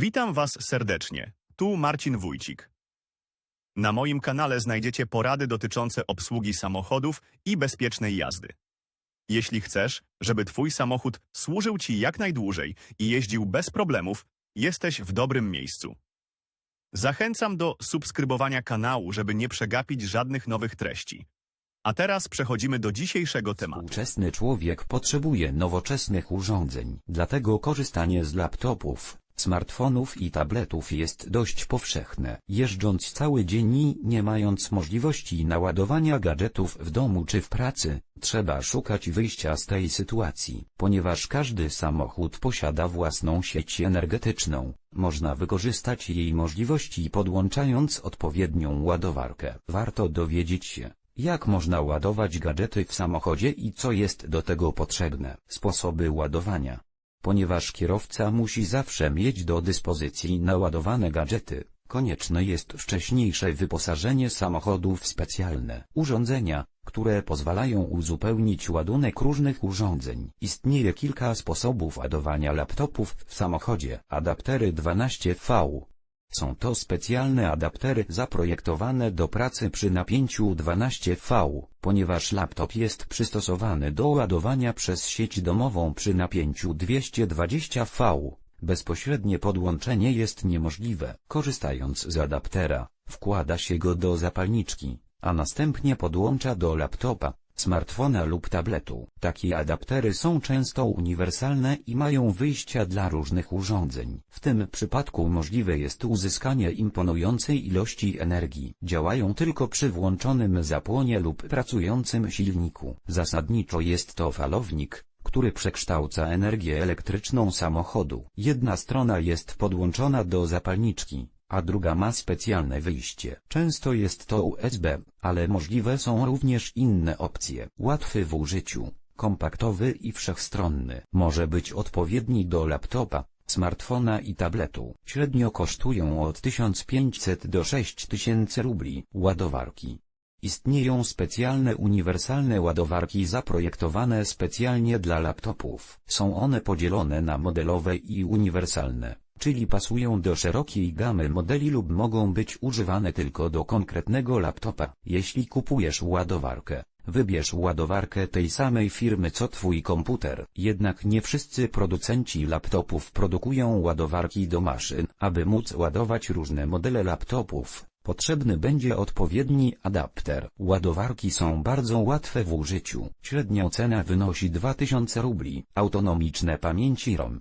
Witam Was serdecznie. Tu Marcin Wójcik. Na moim kanale znajdziecie porady dotyczące obsługi samochodów i bezpiecznej jazdy. Jeśli chcesz, żeby Twój samochód służył Ci jak najdłużej i jeździł bez problemów, jesteś w dobrym miejscu. Zachęcam do subskrybowania kanału, żeby nie przegapić żadnych nowych treści. A teraz przechodzimy do dzisiejszego tematu. Współczesny człowiek potrzebuje nowoczesnych urządzeń, dlatego korzystanie z laptopów, smartfonów i tabletów jest dość powszechne. Jeżdżąc cały dzień i nie mając możliwości naładowania gadżetów w domu czy w pracy, trzeba szukać wyjścia z tej sytuacji. Ponieważ każdy samochód posiada własną sieć energetyczną, można wykorzystać jej możliwości podłączając odpowiednią ładowarkę. Warto dowiedzieć się, jak można ładować gadżety w samochodzie i co jest do tego potrzebne? Sposoby ładowania. Ponieważ kierowca musi zawsze mieć do dyspozycji naładowane gadżety, konieczne jest wcześniejsze wyposażenie samochodu w specjalne urządzenia, które pozwalają uzupełnić ładunek różnych urządzeń. Istnieje kilka sposobów ładowania laptopów w samochodzie. Adaptery 12V są to specjalne adaptery zaprojektowane do pracy przy napięciu 12V, ponieważ laptop jest przystosowany do ładowania przez sieć domową przy napięciu 220V. Bezpośrednie podłączenie jest niemożliwe. Korzystając z adaptera, wkłada się go do zapalniczki, a następnie podłącza do laptopa, smartfona lub tabletu. Takie adaptery są często uniwersalne i mają wyjścia dla różnych urządzeń. W tym przypadku możliwe jest uzyskanie imponującej ilości energii. Działają tylko przy włączonym zapłonie lub pracującym silniku. Zasadniczo jest to falownik, który przekształca energię elektryczną samochodu. Jedna strona jest podłączona do zapalniczki, a druga ma specjalne wyjście. Często jest to USB, ale możliwe są również inne opcje. Łatwy w użyciu, kompaktowy i wszechstronny. Może być odpowiedni do laptopa, smartfona i tabletu. Średnio kosztują od 1500 do 6000 rubli. Ładowarki. Istnieją specjalne uniwersalne ładowarki zaprojektowane specjalnie dla laptopów. Są one podzielone na modelowe i uniwersalne czyli pasują do szerokiej gamy modeli lub mogą być używane tylko do konkretnego laptopa. Jeśli kupujesz ładowarkę, wybierz ładowarkę tej samej firmy co Twój komputer. Jednak nie wszyscy producenci laptopów produkują ładowarki do maszyn. Aby móc ładować różne modele laptopów, potrzebny będzie odpowiedni adapter. Ładowarki są bardzo łatwe w użyciu. Średnia cena wynosi 2000 rubli. Autonomiczne pamięci ROM.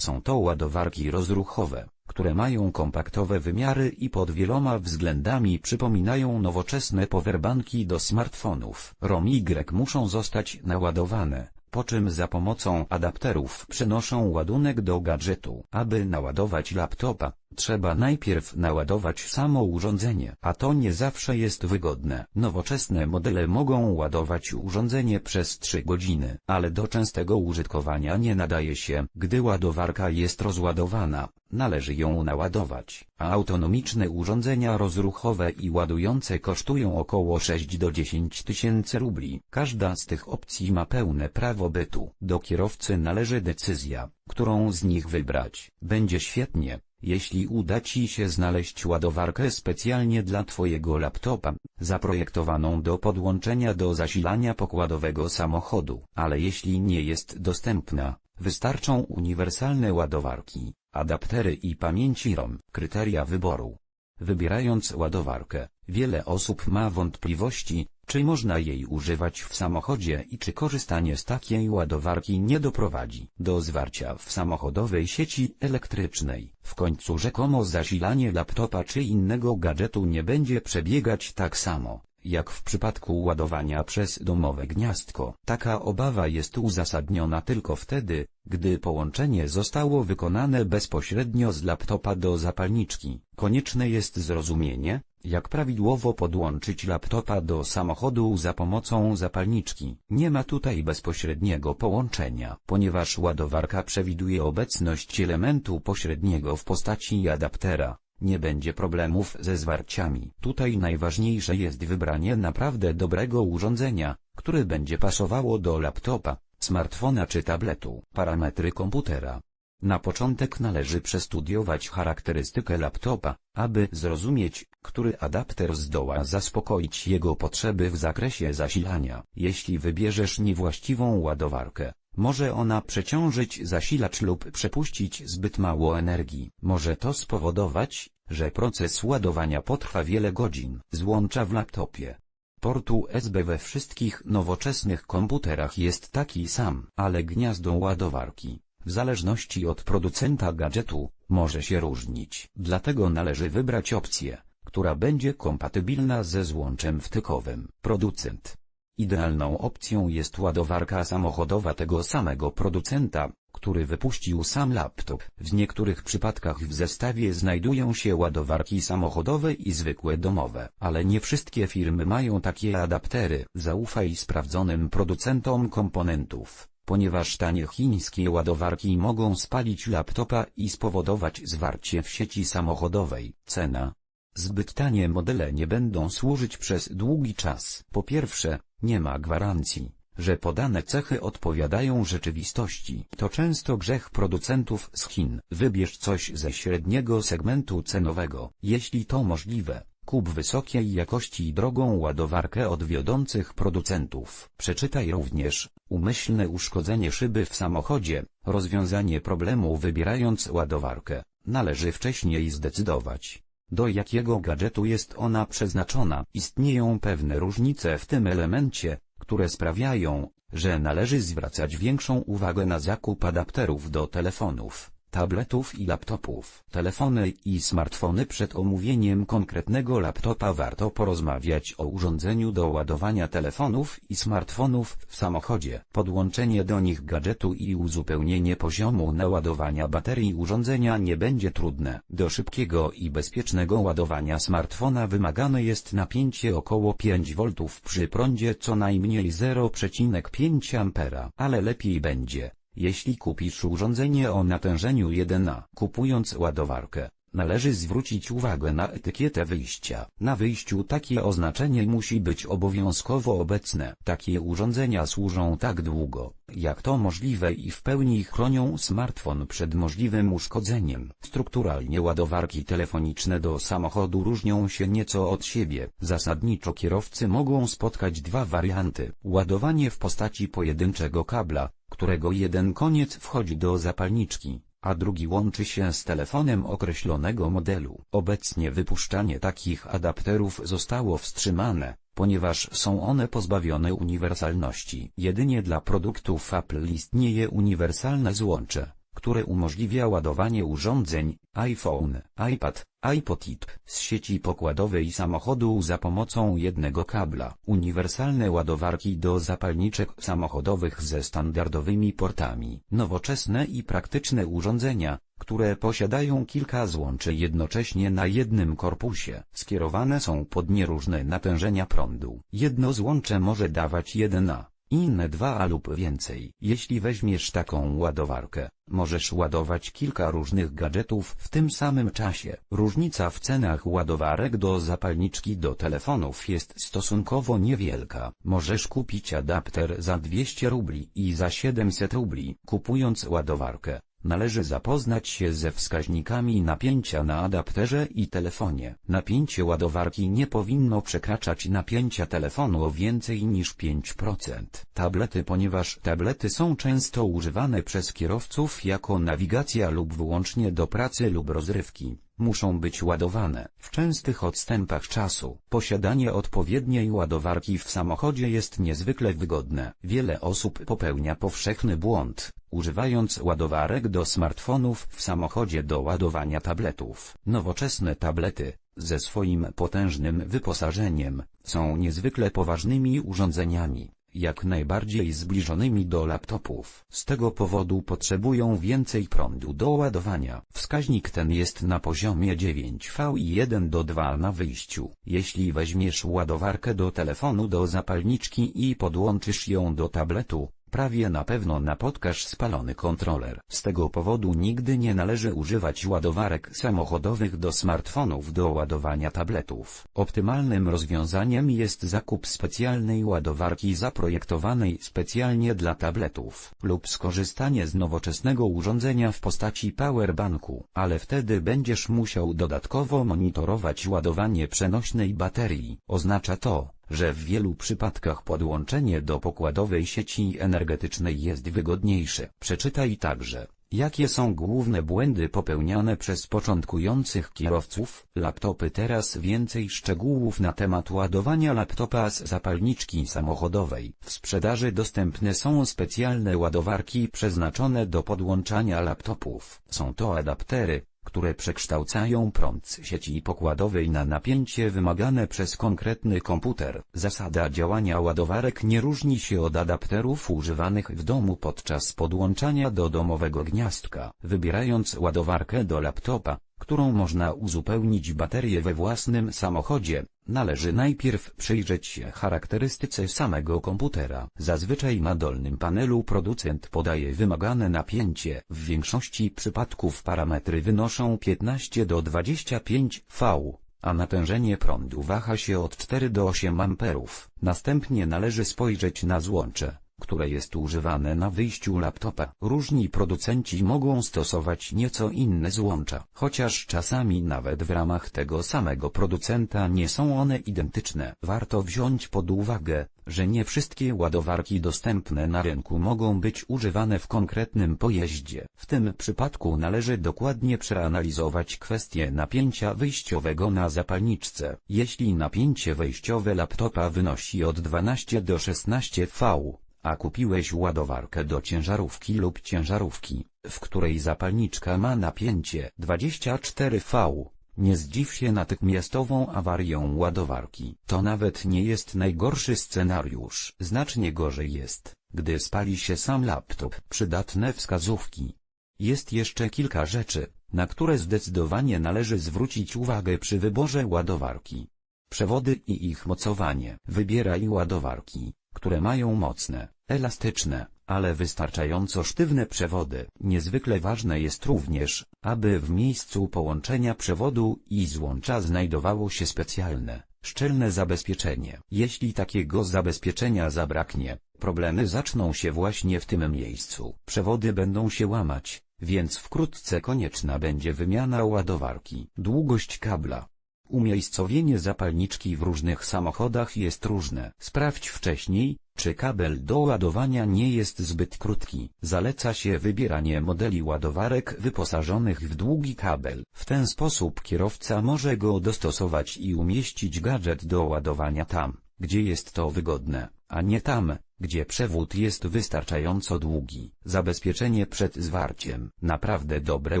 Są to ładowarki rozruchowe, które mają kompaktowe wymiary i pod wieloma względami przypominają nowoczesne powerbanki do smartfonów. ROM Y muszą zostać naładowane, po czym za pomocą adapterów przenoszą ładunek do gadżetu. Aby naładować laptopa, trzeba najpierw naładować samo urządzenie, a to nie zawsze jest wygodne. Nowoczesne modele mogą ładować urządzenie przez 3 godziny, ale do częstego użytkowania nie nadaje się. Gdy ładowarka jest rozładowana, należy ją naładować, a autonomiczne urządzenia rozruchowe i ładujące kosztują około 6 do 10 tysięcy rubli. Każda z tych opcji ma pełne prawo bytu. Do kierowcy należy decyzja, którą z nich wybrać. Będzie świetnie, jeśli uda Ci się znaleźć ładowarkę specjalnie dla Twojego laptopa, zaprojektowaną do podłączenia do zasilania pokładowego samochodu, ale jeśli nie jest dostępna, wystarczą uniwersalne ładowarki, adaptery i pamięci ROM. Kryteria wyboru. Wybierając ładowarkę, wiele osób ma wątpliwości, czy można jej używać w samochodzie i czy korzystanie z takiej ładowarki nie doprowadzi do zwarcia w samochodowej sieci elektrycznej. W końcu rzekomo zasilanie laptopa czy innego gadżetu nie będzie przebiegać tak samo, jak w przypadku ładowania przez domowe gniazdko. Taka obawa jest uzasadniona tylko wtedy, gdy połączenie zostało wykonane bezpośrednio z laptopa do zapalniczki. Konieczne jest zrozumienie, jak prawidłowo podłączyć laptopa do samochodu za pomocą zapalniczki. Nie ma tutaj bezpośredniego połączenia, ponieważ ładowarka przewiduje obecność elementu pośredniego w postaci adaptera. Nie będzie problemów ze zwarciami. Tutaj najważniejsze jest wybranie naprawdę dobrego urządzenia, które będzie pasowało do laptopa, smartfona czy tabletu. Parametry komputera. Na początek należy przestudiować charakterystykę laptopa, aby zrozumieć, który adapter zdoła zaspokoić jego potrzeby w zakresie zasilania. Jeśli wybierzesz niewłaściwą ładowarkę, może ona przeciążyć zasilacz lub przepuścić zbyt mało energii. Może to spowodować, że proces ładowania potrwa wiele godzin. Złącza w laptopie. Port USB we wszystkich nowoczesnych komputerach jest taki sam, ale gniazdo ładowarki, w zależności od producenta gadżetu, może się różnić. Dlatego należy wybrać opcję, która będzie kompatybilna ze złączem wtykowym. Producent. Idealną opcją jest ładowarka samochodowa tego samego producenta, który wypuścił sam laptop. W niektórych przypadkach w zestawie znajdują się ładowarki samochodowe i zwykłe domowe, ale nie wszystkie firmy mają takie adaptery. Zaufaj sprawdzonym producentom komponentów, ponieważ tanie chińskie ładowarki mogą spalić laptopa i spowodować zwarcie w sieci samochodowej. Cena Zbyt tanie modele nie będą służyć przez długi czas. Po pierwsze, nie ma gwarancji, że podane cechy odpowiadają rzeczywistości. To często grzech producentów z Chin. Wybierz coś ze średniego segmentu cenowego. Jeśli to możliwe, kup wysokiej jakości drogą ładowarkę od wiodących producentów. Przeczytaj również, umyślne uszkodzenie szyby w samochodzie, rozwiązanie problemu wybierając ładowarkę. Należy wcześniej zdecydować, do jakiego gadżetu jest ona przeznaczona. Istnieją pewne różnice w tym elemencie, które sprawiają, że należy zwracać większą uwagę na zakup adapterów do telefonów, tabletów i laptopów. Telefony i smartfony przed omówieniem konkretnego laptopa warto porozmawiać o urządzeniu do ładowania telefonów i smartfonów w samochodzie. Podłączenie do nich gadżetu i uzupełnienie poziomu naładowania baterii urządzenia nie będzie trudne. Do szybkiego i bezpiecznego ładowania smartfona wymagane jest napięcie około 5 V przy prądzie co najmniej 0,5 A, ale lepiej będzie, jeśli kupisz urządzenie o natężeniu 1A. Kupując ładowarkę, należy zwrócić uwagę na etykietę wyjścia. Na wyjściu takie oznaczenie musi być obowiązkowo obecne. Takie urządzenia służą tak długo, jak to możliwe i w pełni chronią smartfon przed możliwym uszkodzeniem. Strukturalnie ładowarki telefoniczne do samochodu różnią się nieco od siebie. Zasadniczo kierowcy mogą spotkać dwa warianty. Ładowanie w postaci pojedynczego kabla, którego jeden koniec wchodzi do zapalniczki, a drugi łączy się z telefonem określonego modelu. Obecnie wypuszczanie takich adapterów zostało wstrzymane, ponieważ są one pozbawione uniwersalności. Jedynie dla produktów Apple istnieje uniwersalne złącze, które umożliwia ładowanie urządzeń, iPhone, iPad, iPod z sieci pokładowej samochodu za pomocą jednego kabla. Uniwersalne ładowarki do zapalniczek samochodowych ze standardowymi portami. Nowoczesne i praktyczne urządzenia, które posiadają kilka złączy jednocześnie na jednym korpusie. Skierowane są pod nieróżne natężenia prądu. Jedno złącze może dawać 1A inne dwa lub więcej. Jeśli weźmiesz taką ładowarkę, możesz ładować kilka różnych gadżetów w tym samym czasie. Różnica w cenach ładowarek do zapalniczki do telefonów jest stosunkowo niewielka. Możesz kupić adapter za 200 rubli i za 700 rubli. Kupując ładowarkę, Należy zapoznać się ze wskaźnikami napięcia na adapterze i telefonie. Napięcie ładowarki nie powinno przekraczać napięcia telefonu o więcej niż 5%. Tablety Ponieważ tablety są często używane przez kierowców jako nawigacja lub wyłącznie do pracy lub rozrywki, muszą być ładowane w częstych odstępach czasu. Posiadanie odpowiedniej ładowarki w samochodzie jest niezwykle wygodne. Wiele osób popełnia powszechny błąd, używając ładowarek do smartfonów w samochodzie do ładowania tabletów. Nowoczesne tablety, ze swoim potężnym wyposażeniem, są niezwykle poważnymi urządzeniami, jak najbardziej zbliżonymi do laptopów. Z tego powodu potrzebują więcej prądu do ładowania. Wskaźnik ten jest na poziomie 9V i 1 do 2 na wyjściu. Jeśli weźmiesz ładowarkę do telefonu do zapalniczki i podłączysz ją do tabletu, prawie na pewno napotkasz spalony kontroler. Z tego powodu nigdy nie należy używać ładowarek samochodowych do smartfonów do ładowania tabletów. Optymalnym rozwiązaniem jest zakup specjalnej ładowarki zaprojektowanej specjalnie dla tabletów lub skorzystanie z nowoczesnego urządzenia w postaci powerbanku, ale wtedy będziesz musiał dodatkowo monitorować ładowanie przenośnej baterii. Oznacza to, że w wielu przypadkach podłączenie do pokładowej sieci energetycznej jest wygodniejsze. Przeczytaj także, jakie są główne błędy popełniane przez początkujących kierowców. Laptopy teraz więcej szczegółów na temat ładowania laptopa z zapalniczki samochodowej. W sprzedaży dostępne są specjalne ładowarki przeznaczone do podłączania laptopów. Są to adaptery, które przekształcają prąd sieci pokładowej na napięcie wymagane przez konkretny komputer. Zasada działania ładowarek nie różni się od adapterów używanych w domu podczas podłączania do domowego gniazdka. Wybierając ładowarkę do laptopa, którą można uzupełnić baterię we własnym samochodzie, należy najpierw przyjrzeć się charakterystyce samego komputera. Zazwyczaj na dolnym panelu producent podaje wymagane napięcie. W większości przypadków parametry wynoszą 15 do 25 V a natężenie prądu waha się od 4 do 8 amperów. Następnie należy spojrzeć na złącze, które jest używane na wyjściu laptopa. Różni producenci mogą stosować nieco inne złącza, chociaż czasami nawet w ramach tego samego producenta nie są one identyczne. Warto wziąć pod uwagę, że nie wszystkie ładowarki dostępne na rynku mogą być używane w konkretnym pojeździe. W tym przypadku należy dokładnie przeanalizować kwestię napięcia wyjściowego na zapalniczce. Jeśli napięcie wejściowe laptopa wynosi od 12 do 16 V, a kupiłeś ładowarkę do ciężarówki lub ciężarówki, w której zapalniczka ma napięcie 24 V, nie zdziw się natychmiastową awarią ładowarki. To nawet nie jest najgorszy scenariusz. Znacznie gorzej jest, gdy spali się sam laptop. Przydatne wskazówki. Jest jeszcze kilka rzeczy, na które zdecydowanie należy zwrócić uwagę przy wyborze ładowarki. Przewody i ich mocowanie. Wybieraj ładowarki, które mają mocne, elastyczne, ale wystarczająco sztywne przewody. Niezwykle ważne jest również, aby w miejscu połączenia przewodu i złącza znajdowało się specjalne, szczelne zabezpieczenie. Jeśli takiego zabezpieczenia zabraknie, problemy zaczną się właśnie w tym miejscu. Przewody będą się łamać, więc wkrótce konieczna będzie wymiana ładowarki. Długość kabla. Umiejscowienie zapalniczki w różnych samochodach jest różne. Sprawdź wcześniej, czy kabel do ładowania nie jest zbyt krótki. Zaleca się wybieranie modeli ładowarek wyposażonych w długi kabel. W ten sposób kierowca może go dostosować i umieścić gadżet do ładowania tam, gdzie jest to wygodne, a nie tam, gdzie przewód jest wystarczająco długi. Zabezpieczenie przed zwarciem. Naprawdę dobre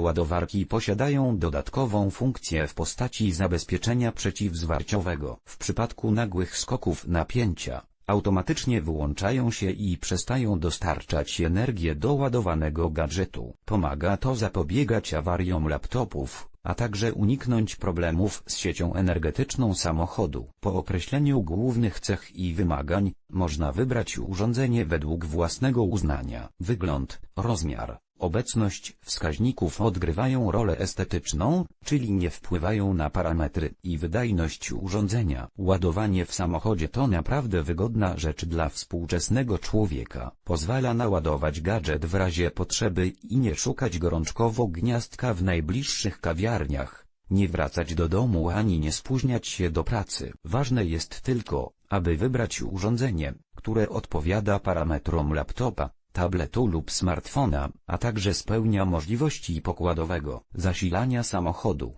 ładowarki posiadają dodatkową funkcję w postaci zabezpieczenia przeciwzwarciowego. W przypadku nagłych skoków napięcia, automatycznie wyłączają się i przestają dostarczać energię do ładowanego gadżetu. Pomaga to zapobiegać awariom laptopów, a także uniknąć problemów z siecią energetyczną samochodu. Po określeniu głównych cech i wymagań, można wybrać urządzenie według własnego uznania. Wygląd, rozmiar, obecność wskaźników odgrywają rolę estetyczną, czyli nie wpływają na parametry i wydajność urządzenia. Ładowanie w samochodzie to naprawdę wygodna rzecz dla współczesnego człowieka. Pozwala naładować gadżet w razie potrzeby i nie szukać gorączkowo gniazdka w najbliższych kawiarniach. Nie wracać do domu ani nie spóźniać się do pracy. Ważne jest tylko, aby wybrać urządzenie, które odpowiada parametrom laptopa, tabletu lub smartfona, a także spełnia możliwości pokładowego zasilania samochodu.